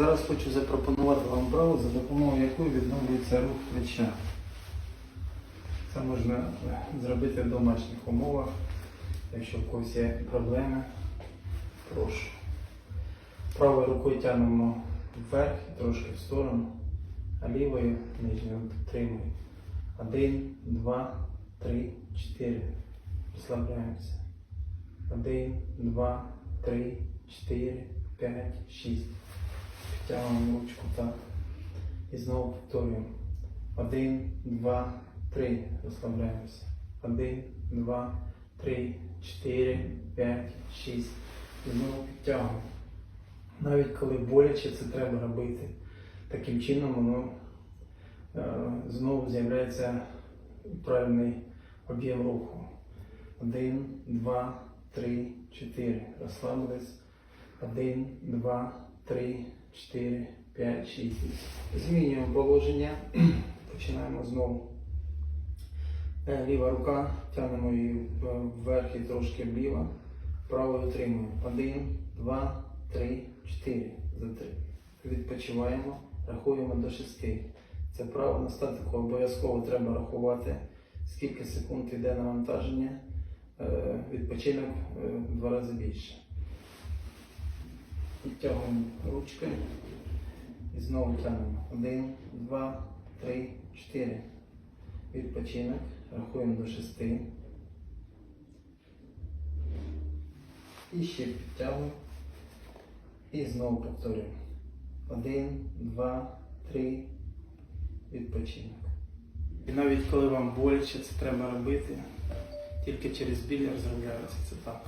Зараз хочу запропонувати вам вправу, за допомогою якої відновлюється рух плеча. Це можна зробити в домашніх умовах. Якщо в когось є проблеми, прошу. Правою рукою тягнемо вверх трошки в сторону, а лівою нижньою підтримуємо. Один, два, три, чотири. Розслабляємося. Один, два, три, чотири, п'ять, шість. Підтягуємо ручку так. І знову повторюємо. Один, два, три. Розслабляємося. Один, два, три, чотири, п'ять, шість. І знову підтягуємо. Навіть коли боляче, це треба робити. Таким чином воно е, знову з'являється правильний об'єм руху. Один, два, три, чотири. Розслабились. Один, два, три, чотири, п'ять, шість. Змінюємо положення. Починаємо знову. Е, Ліва рука, тягнемо її е, вверх і трошки вліво. Правою тримаємо. Один, два, три, чотири. За три. Відпочиваємо, рахуємо до шести. Це право на статику обов'язково треба рахувати, скільки секунд йде навантаження. Е, Відпочинок в два рази більше. Підтягуємо ручки і знову тягнемо. Один, два, три, чотири. Відпочинок. Рахуємо до шести. І ще підтягуємо. І знову повторюємо. Один, два, три. Відпочинок. І навіть коли вам боляче, це треба робити. Тільки через біль розробляється це так.